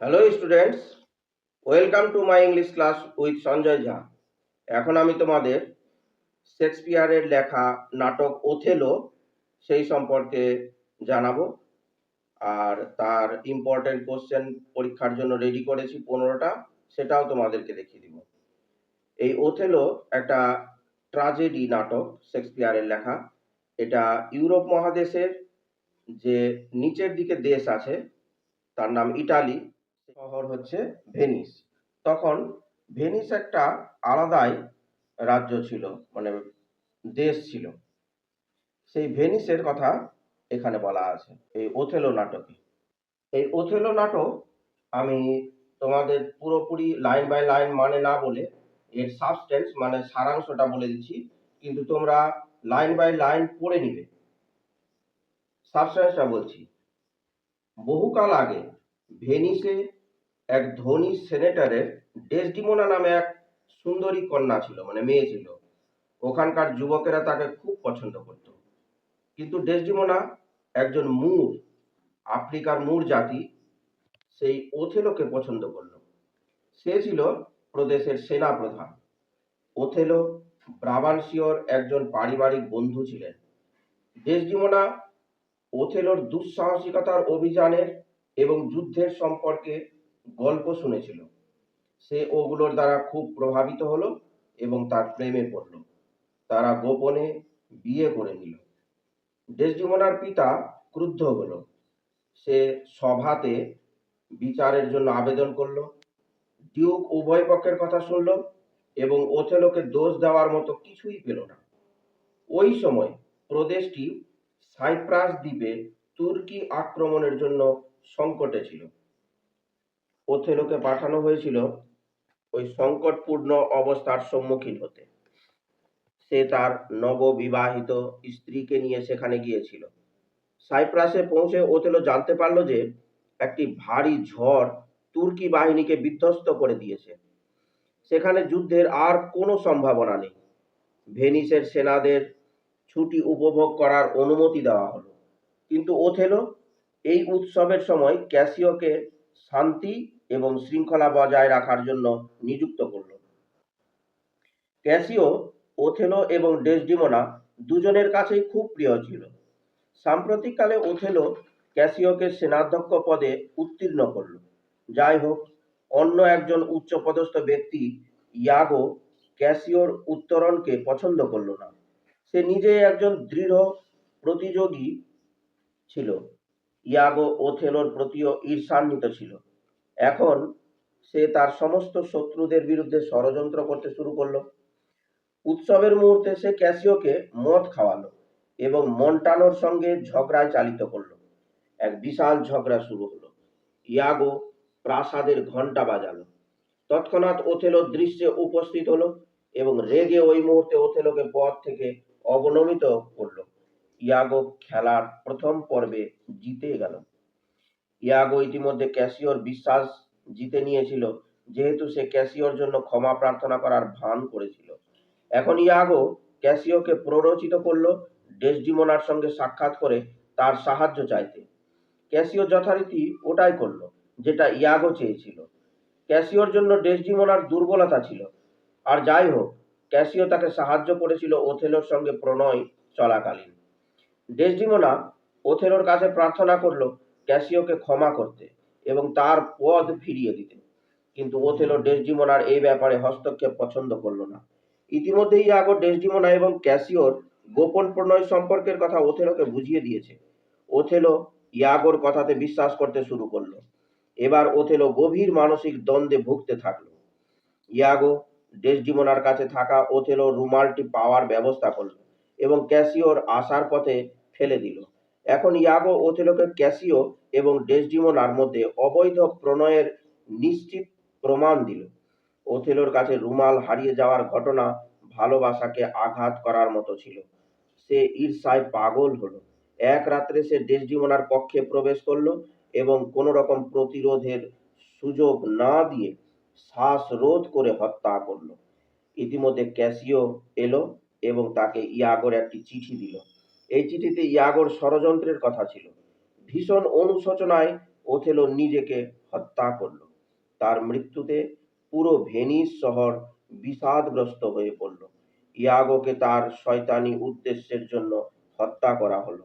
Hello students welcome to my English class with Sanjay Jha এখন আমি তোমাদের শেক্সপিয়ারের লেখা নাটক ওথেলো সেই সম্পর্কে জানাব। আর তার ইম্পর্টেন্ট কোশ্চেন পরীক্ষার জন্য রেডি করেছি পনেরোটা, সেটাও তোমাদেরকে দেখিয়ে দিব। এই ওথেলো একটা ট্রাজেডি নাটক শেক্সপিয়ারের লেখা। এটা ইউরোপ মহাদেশের যে নিচের দিকে দেশ আছে, তার নাম ইটালি শহর হচ্ছে ভেনিস। তখন ভেনিস একটা আলাদাই রাজ্য ছিল মানে দেশ ছিল। সেই ভেনিসের কথা এখানে বলা আছে, এই ওথেলো নাটকে। এই ওথেলো নাটক আমি তোমাদের পুরোপুরি লাইন বাই লাইন মানে না বলে, এর সাবস্টেন্স মানে সারাংশটা বলে দিচ্ছি। কিন্তু তোমরা লাইন বাই লাইন পড়ে নিবে। সাবস্টেন্সটা বলছি। বহুকাল আগে ভেনিসে এক ধনী সেনেটারের ডেসডিমোনা নামে এক সুন্দরী কন্যা ছিল মানে মেয়ে ছিল। ওখানকার যুবকেরা তাকে খুব পছন্দ করত। কিন্তু ডেসডিমোনা একজন মুর, আফ্রিকার মূর জাতি, সেই ওথেলোকে পছন্দ করল। সে ছিল প্রদেশের সেনা প্রধান ওথেলো ব্রাবানসিওর একজন পারিবারিক বন্ধু ছিলেন। ডেসডিমোনা ওথেলোর দুঃসাহসিকতার অভিযানের এবং যুদ্ধের সম্পর্কে গল্প শুনেছিল। সে ওগুলোর দ্বারা খুব প্রভাবিত হলো এবং তার প্রেমে পড়ল। তারা গোপনে বিয়ে করে নিল। ডেসডিমোনার পিতা ক্রুদ্ধ হল। সে সভাতে বিচারের জন্য আবেদন করল। ডিউক উভয় পক্ষের কথা শুনল। এবং ওথেলোকে দোষ দেওয়ার মতো কিছুই পেল না। ওই সময় প্রদেশটি সাইপ্রাস দ্বীপে তুর্কি আক্রমণের জন্য সংকটে ছিল। ওথেলোকে পাঠানো হয়েছিল ওই সংকটপূর্ণ অবস্থার সম্মুখীন হতে। সে তার নববিবাহিত স্ত্রীকে নিয়ে সেখানে গিয়েছিল। সাইপ্রাসে পৌঁছে ওথেলো জানতে পারল যে একটি ভারী ঝড় তুর্কি বাহিনীকে বিধ্বস্ত করে দিয়েছে। সেখানে যুদ্ধের আর কোনো সম্ভাবনা নেই। ভেনিসের সেনাদের ছুটি উপভোগ করার অনুমতি দেওয়া হলো। কিন্তু ওথেলো এই উৎসবের সময় ক্যাসিওকে শান্তি এবং শৃঙ্খলা বজায় রাখার জন্য নিযুক্ত করল। ক্যাসিও, ওথেলো এবং ডেসডিমোনা দুজনের কাছেই খুব প্রিয় ছিল। সাম্প্রতিককালে ওথেলো ক্যাসিওকে সেনাধ্যক্ষ পদে উত্তীর্ণ করল। যাই হোক অন্য একজন উচ্চপদস্থ ব্যক্তি ইয়াগো ক্যাসিওর উত্তরণকে পছন্দ করল না। সে নিজে একজন দৃঢ় প্রতিযোগী ছিল। ইয়াগো ওথেলোর প্রতিও ঈর্ষান্বিত ছিল। এখন সে তার সমস্ত শত্রুদের বিরুদ্ধে ষড়যন্ত্র করতে শুরু করল। উৎসবের মুহূর্তে সে ক্যাসিওকে মদ খাওয়ালো এবং মন্টানোর সঙ্গে ঝগড়ায় চালিত করল। এক বিশাল ঝগড়া শুরু হলো। ইয়াগো প্রাসাদের ঘণ্টা বাজালো। তৎক্ষণাৎ ওথেলো দৃশ্যে উপস্থিত হলো এবং রেগে ওই মুহূর্তে ওথেলোকে পথ থেকে অবনমিত করল। ইয়াগো খেলার প্রথম পর্বে জিতে গেল। ইয়াগো ইতিমধ্যে ক্যাসিওর বিশ্বাস জিতে নিয়েছিল, যেহেতু সে ক্যাসিওর জন্য ক্ষমা প্রার্থনা করার ভান করেছিল। এখন ইয়াগো ক্যাসিওকে প্ররোচিত করল ডেসডিমোনার সঙ্গে সাক্ষাৎ করে তার সাহায্য চাইতে। ক্যাসিও যথারীতি ওটাই করল। যেটা ইয়াগো চেয়েছিল। ক্যাসিওর জন্য ডেসডিমোনার দুর্বলতা ছিল। আর যাই হোক, ক্যাসিও তাকে সাহায্য করেছিল ওথেলোর সঙ্গে প্রণয় চলাকালীন। ডেসডিমোনা ওথেলোর কাছে প্রার্থনা করল ক্যাসিওকে ক্ষমা করতে এবং তার পদ ফিরিয়ে দিতে। কিন্তু ওথেলো ডেসডিমোনার এই ব্যাপারে হস্তক্ষেপ পছন্দ করল না। ইতিমধ্যেই ইয়াগো ডেসডিমোনা এবং ক্যাসিওর গোপন প্রণয় সম্পর্কের কথা ওথেলোকে বুঝিয়ে দিয়েছে। ওথেলো ইয়াগোর কথাতে বিশ্বাস করতে শুরু করল। এবার ওথেলো গভীর মানসিক দ্বন্দ্বে ভুগতে থাকল। ইয়াগো ডেসডিমোনার কাছে থাকা ওথেলো রুমালটি পাওয়ার ব্যবস্থা করল এবং ক্যাসিওর আসার পথে ফেলে দিল। এখন ইয়াগো ওথেলোকে ক্যাসিও এবং ডেসডিমোনার মধ্যে অবৈধ প্রণয়ের নিশ্চিত প্রমাণ দিল। ওথেলোর কাছে রুমাল হারিয়ে যাওয়ার ঘটনা ভালোবাসাকে আঘাত করার মতো ছিল। সে ঈর্ষায় পাগল হলো। এক রাত্রে সে ডেসডিমোনার কক্ষে প্রবেশ করল এবং কোনো রকম প্রতিরোধের সুযোগ না দিয়ে শ্বাসরোধ করে হত্যা করল। ইতিমধ্যে ক্যাসিও এলো এবং তাকে ইয়াগোর একটি চিঠি দিল। এই চিঠিতে ইয়াগোর ষড়যন্ত্রের কথা ছিল। ভীষণ অনুশোচনায় ওথেলো নিজেকে হত্যা করল। তার মৃত্যুতে পুরো ভেনিস শহর বিষাদগ্রস্ত হয়ে পড়ল। ইয়াগোকে তার শয়তানি উদ্দেশ্যের জন্য হত্যা করা হলো।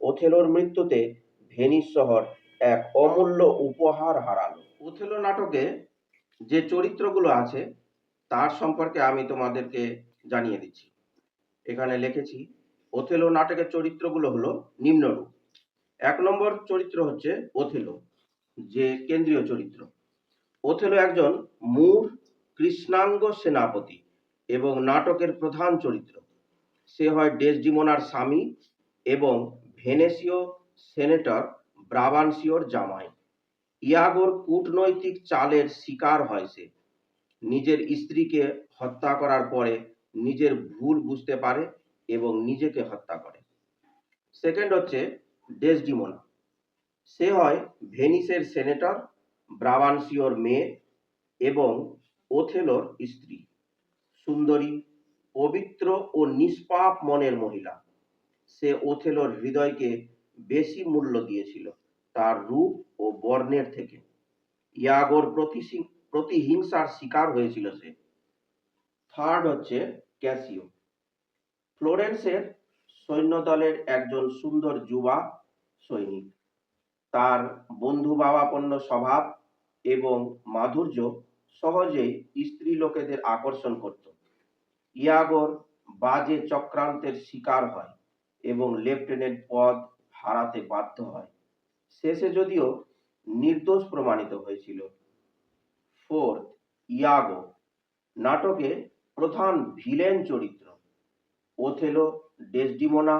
ওথেলোর মৃত্যুতে ভেনিস শহর এক অমূল্য উপহার হারালো। ওথেলো নাটকে যে চরিত্রগুলো আছে, তার সম্পর্কে আমি তোমাদেরকে জানিয়ে দিচ্ছি। এখানে লিখেছি ওথেলো নাটকের চরিত্রগুলো হলো নিম্নরূপ। এক নম্বর চরিত্র হচ্ছে ওথেলো যে কেন্দ্রীয় চরিত্র। ওথেলো একজন মূর কৃষ্ণাঙ্গ সেনাপতি এবং নাটকের প্রধান চরিত্র। সে হয় ডেসডিমোনার স্বামী এবং ভেনেসীয় সেনেটর ব্রাবানসিওর জামাই। ইয়াগোর কূটনৈতিক চালের শিকার হয় সে। নিজের স্ত্রীকে হত্যা করার পরে নিজের ভুল বুঝতে পারে এবং নিজেকে হত্যা করে। সেকেন্ড হচ্ছে ডেসডিমোনা। সে হয় ভেনিসের সেনেটর, ব্রাবানসিওর মেয়ে এবং ওথেলোর স্ত্রী। সুন্দরী, পবিত্র ও নিষ্পাপ মনের মহিলা। সে ওথেলোর হৃদয়কে বেশি মূল্য দিয়েছিল। তার রূপ ও বর্ণের থেকে। ইয়াগোর প্রতিহিংসার শিকার হয়েছিল সে। থার্ড হচ্ছে ক্যাসিও। ফ্লোরেন্সের সৈন্যদলের একজন সুন্দর যুবা সৈনিক। তার বন্ধু ভাবাপন্ন স্বভাব এবং মাধুর্য সহজেই স্ত্রী লোকেদের আকর্ষণ করত। ইয়াগোর বাজে চক্রান্তের শিকার হয় এবং লেফটেন্যান্ট পদ হারাতে বাধ্য হয়। শেষে যদিও নির্দোষ প্রমাণিত হয়েছিল। ফোর্থ, ইয়াগো, নাটকে প্রধান ভিলেন চরিত্র। ওথেলো, ডেসডিমোনা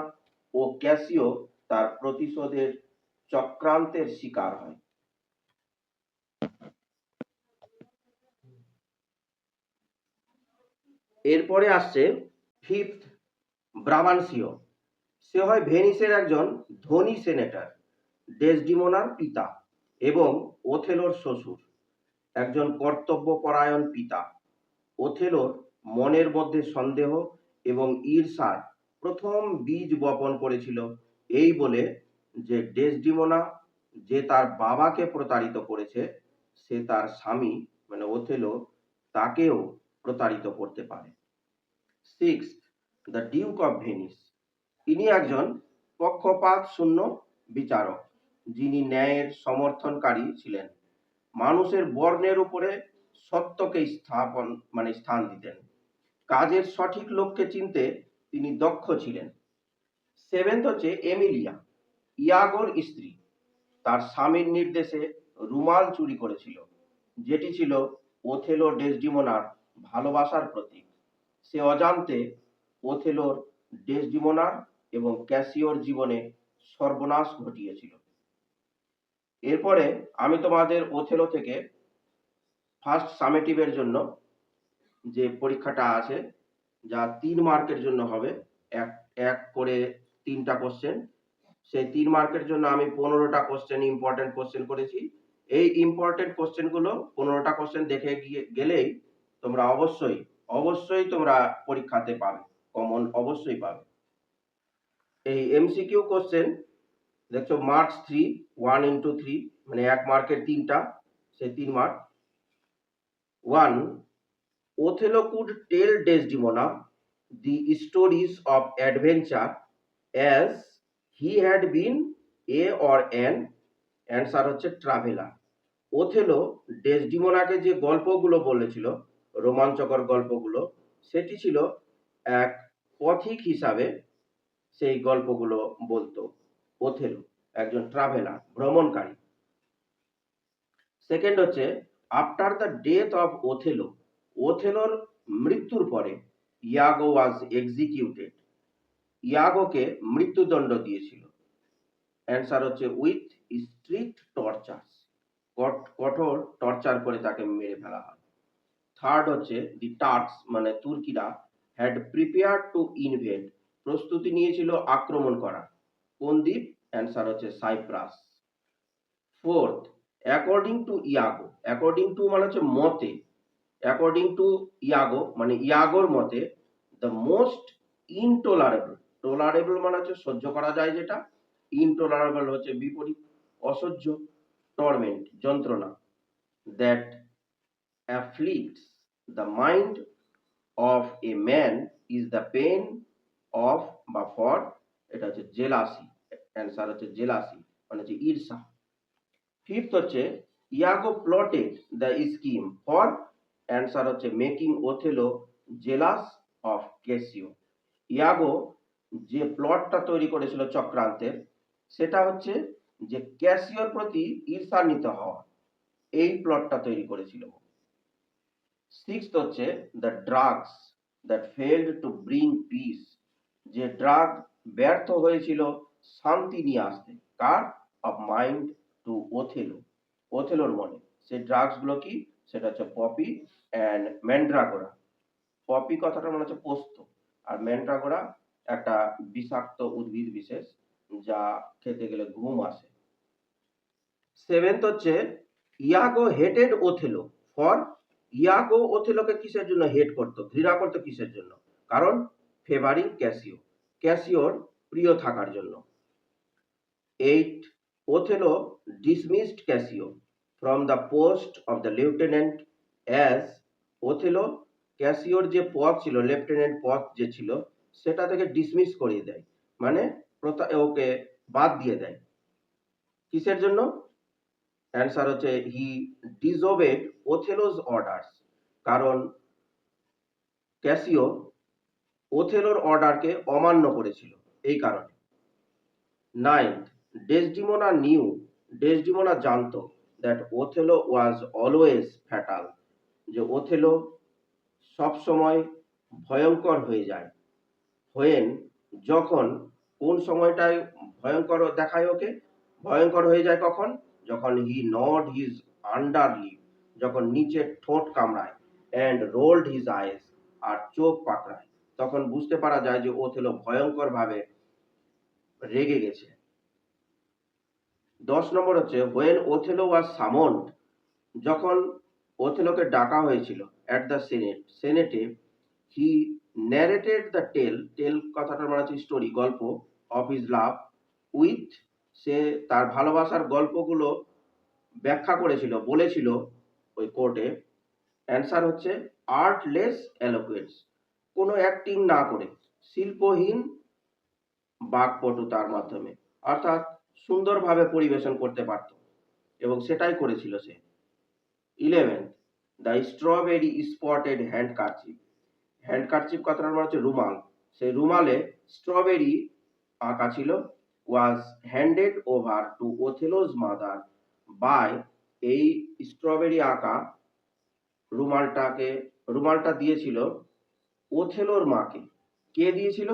ও ক্যাসিও তার প্রতিশোধের চক্রান্তের শিকার হয়। এরপরে আসছে ফিফথ, ব্রাবানসিও। সে হয় ভেনিসের একজন ধনী সেনেটর। ডেসডিমোনার পিতা এবং ওথেলোর শ্বশুর, একজন কর্তব্যপরায়ণ পিতা। ওথেলোর মনের মধ্যে সন্দেহ এবং ঈর্ষার প্রথম বীজ বপন করেছিল। এই বলে যে ডেসডিমোনা যে তার বাবাকে প্রতারিত করেছে, সে তার স্বামী মানে ওথেলো, তাকেও প্রতারিত করতে পারে। Six the Duke of Venice. ইনি একজন পক্ষপাত শূন্য বিচারক। যিনি ন্যায়ের সমর্থনকারী ছিলেন। মানুষের বর্ণের উপরে সত্যকে স্থাপন মানে স্থান দিতেন। কাজের সঠিক লোককে চিনতে তিনি দক্ষ ছিলেন। সেভেন্থ হচ্ছে এমিলিয়া, ইয়াগোর স্ত্রী। তার স্বামীর নির্দেশে রুমাল চুরি করেছিল, যেটি ছিল ওথেলো ডেসডিমোনার ভালোবাসার প্রতীক। সে অজান্তে ওথেলোর ডেসডিমোনার এবং ক্যাসিওর জীবনে সর্বনাশ ঘটিয়েছিল। এরপরে আমি তোমাদের ওথেলো থেকে ফার্স্ট সামেটিভের জন্য যে পরীক্ষাটা আছে, যা তিন মার্কের জন্য হবে, এক এক করে তিনটা কোশ্চেন সেই তিন মার্কের জন্য আমি পনেরোটা কোশ্চেন ইম্পর্টেন্ট কোশ্চেন করেছি। এই ইম্পর্টেন্ট কোশ্চেনগুলো পনেরোটা কোশ্চেন দেখে গিয়ে, গেলেই তোমরা অবশ্যই অবশ্যই তোমরা পরীক্ষাতে পাবে কমন অবশ্যই পাবে। এই এমসিকিউ কোশ্চেন দেখছ marks three one into three মানে এক মার্কের তিনটা সে তিন mark. One Othello could tell Desdemona the stories of adventure as he had been a or an answer হচ্ছে ট্রাভেলার ওথেলো ডেসডিমোনাকে যে গল্পগুলো বলেছিল, রোমাঞ্চকর গল্পগুলো, সেটি ছিল এক পথিক হিসাবে সেই গল্পগুলো বলতো। ওথেলো একজন ট্রাভেলার ভ্রমণকারী। সেকেন্ড হচ্ছে after the death of Othello ওথেলোর মৃত্যুর পরে ইয়াগো ওয়াজ এক্সিকিউটেড ইয়াগোকে মৃত্যুদণ্ড দিয়েছিল। অ্যান্সার হচ্ছে উইথ স্ট্রিক্ট টর্চার্স কঠোর টর্চার করে তাকে মেরে ফেলা হয়। থার্ড হচ্ছে দি টার্কস মানে তুর্কিরা হ্যাড প্রিপেয়ার টু ইনভেড প্রস্তুতি নিয়েছিল আক্রমণ করা। কোন দ্বীপ অ্যান্সার হচ্ছে Cyprus fourth according to Iago according to মানে হচ্ছে মতে অ্যাকর্ডিং টু ইয়াগো মানে ইয়াগোর মতে দ্য মোস্ট ইনটোলারেবল টলারেবল মানে হচ্ছে সহ্য করা যায় যেটা ইনটলারেবল হচ্ছে বিপরীত, অসহ্য টর্মেন্ট যন্ত্রণা that afflicts the mind of a man is the pain of বা ফর এটা হচ্ছে জেলাসি অ্যান্সার হচ্ছে জেলাসি মানে হচ্ছে ঈর্ষা। ফিফথ হচ্ছে, Iago plotted the scheme for, answer হচ্ছে making Othello jealous of Cassio. Iago যে প্লটটা তৈরি করেছিল চক্রান্তের, সেটা হচ্ছে যে ক্যাসিওর প্রতি ঈর্ষান্বিত হওয়া, এই প্লটটা তৈরি করেছিল। সিক্সথ হচ্ছে the drugs that failed to bring peace যে ড্রাগ ব্যর্থ হয়েছিল শান্তি নিয়ে আসতে। কার? অফ মাইন্ড টু ওথেলো ওথেলোর মনে। সেই ড্রাগসগুলো কি? সেটা হচ্ছে পপি অ্যান্ড ম্যান্ড্রাগোরা পপি কথাটা মনে হচ্ছে পোস্ত। আর ম্যান্ড্রাগোরা একটা বিষাক্ত উদ্ভিদ বিশেষ, যা খেতে গেলে ঘুম আসে। সেভেন্থ হচ্ছে Iago hated Othello for Iago ওথেলোকে কিসের জন্য হেট করতো? ঘৃণা করতো কিসের জন্য? কারণ ফেভারিং ক্যাসিও ক্যাসিওর প্রিয় থাকার জন্য। Eight Othello dismissed Cassio from the post of the lieutenant as Othello ক্যাসিওর যে পদ ছিল লেফটেন্যান্ট পদ যে ছিল, সেটা থেকে ডিসমিস করিয়ে দেয়। মানে ওকে বাদ দিয়ে দেয়। কিসের জন্য? অ্যান্সার হচ্ছে হি ডিজোবেড ওথেলোজ অর্ডারস কারণ ক্যাসিও ওথেলোর অর্ডারকে অমান্য করেছিল। এই কারণে। নাইন্থ ডেসডিমোনা নিউ ডেসডিমোনা জানতো that Othello was always fatal যে ওথেলো সব সময় ভয়ঙ্কর হয়ে যায়। হোয়েন যখন, কোন সময়টায় ভয়ঙ্কর দেখায় ওকে? ভয়ঙ্কর হয়ে যায় কখন? যখন he gnawed his under lip যখন নিচে ঠোঁট কামড়ায় অ্যান্ড রোল্ড হিজ আইস আর চোখ পাকড়ায়, তখন বুঝতে পারা যায় যে ওথেলো ভয়ঙ্কর ভাবে রেগে গেছে। দশ নম্বর হচ্ছে হোয়েন ওথেলো ওয়াজ সামন্ড যখন ওথেলোকে ডাকা হয়েছিল at the senate সেনেটে he narrated the tale tale কথাটার মানে হচ্ছে স্টোরি গল্প অফ ইজ লাভ উইথ সে তার ভালোবাসার গল্পগুলো ব্যাখ্যা করেছিল, বলেছিল ওই কোর্টে অ্যান্সার হচ্ছে আর্টলেস অ্যালোকুয়েন্স কোনো অ্যাক্টিং না করে, শিল্পহীন বাকপটুতার মাধ্যমে। অর্থাৎ সুন্দরভাবে পরিবেশন করতে পারত। এবং সেটাই করেছিল সে। Eleventh the strawberry spotted handkerchief handkerchief কথাটার মানে হচ্ছে রুমাল। সেই রুমালে স্ট্রবেরি আঁকা ছিল was handed over to Othello's mother by এই স্ট্রবেরি আঁকা রুমালটাকে, রুমালটা দিয়েছিল ওথেলোর মাকে। কে দিয়েছিল?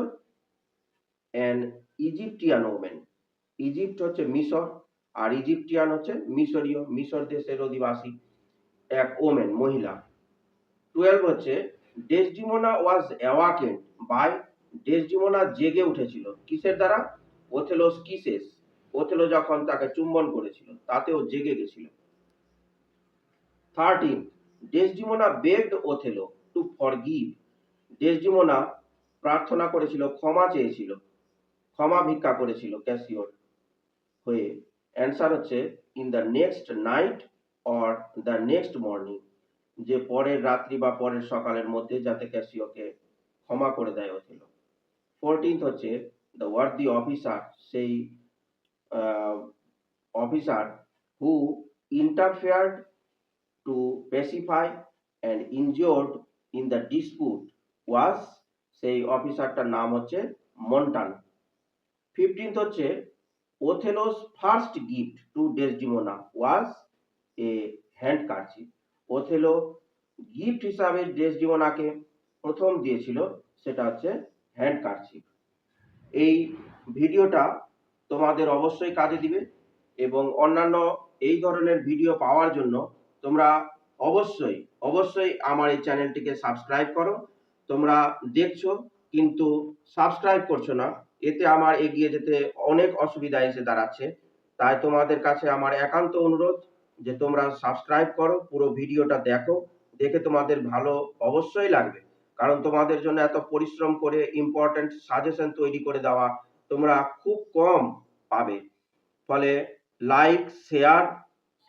অ্যান ইজিপ্টিয়ান ওমেন ইজিপ্ট হচ্ছে মিশর, আর ইজিপ্টিয়ান হচ্ছে মিশরীয়, মিশর দেশের অধিবাসী, এক ওমেন, মহিলা। টুয়েলভ হচ্ছে Desdemona was awaken by Desdemona জেগে উঠেছিল। কিসের দ্বারা? ওথেলোস কিসেস। ওথেলো যখন তাকে চুম্বন করেছিল, তাতেও জেগে গেছিল। Thirteen Desdemona begged Othello to forgive. Desdemona প্রার্থনা করেছিল, ক্ষমা চেয়েছিল, ক্ষমা ভিক্ষা করেছিল ক্যাসিওর। হয়ে অ্যান্সার হচ্ছে in the next night or the next morning যে পরের রাত্রি বা পরের সকালের মধ্যে যাতে ক্যাসিওকে ক্ষমা করে দেয় ওথেলো ফোরটিন্থ হচ্ছে দ্য ওয়ার্দি অফিসার সেই officer who interfered to pacify and injured in the dispute was সেই অফিসারটার নাম হচ্ছে মন্টান। ফিফটিন্থ হচ্ছে first gift to Desdemona was a handkerchief Othello gift হিসাবে ডেসডিমোনাকে প্রথম দিয়েছিল, সেটা হচ্ছে হ্যান্ড কার্চিপ এই ভিডিওটা তোমাদের অবশ্যই কাজে দিবে এবং অন্যান্য এই ধরনের ভিডিও পাওয়ার জন্য তোমরা অবশ্যই অবশ্যই আমার এই চ্যানেলটিকে সাবস্ক্রাইব করো। তোমরা দেখছ, কিন্তু সাবস্ক্রাইব করছ না। এতে আমার এগিয়ে যেতে অনেক অসুবিধা এসে দাঁড়াচ্ছে। তাই তোমাদের কাছে আমার একান্ত অনুরোধ যে তোমরা সাবস্ক্রাইব করো, পুরো ভিডিওটা দেখো। দেখে তোমাদের ভালো অবশ্যই লাগবে। কারণ তোমাদের জন্য এত পরিশ্রম করে ইম্পর্ট্যান্ট সাজেশন তৈরি করে দেওয়া তোমরা খুব কম পাবে। ফলে লাইক শেয়ার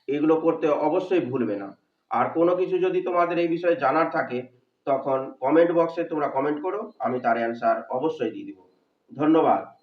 এগুলো করতে অবশ্যই ভুলবে না। আর কোনো কিছু যদি তোমাদের এই বিষয়ে জানার থাকে, তখন কমেন্ট বক্সে তোমরা কমেন্ট করো, আমি তার অ্যান্সার অবশ্যই দিয়ে দিব। ধন্যবাদ।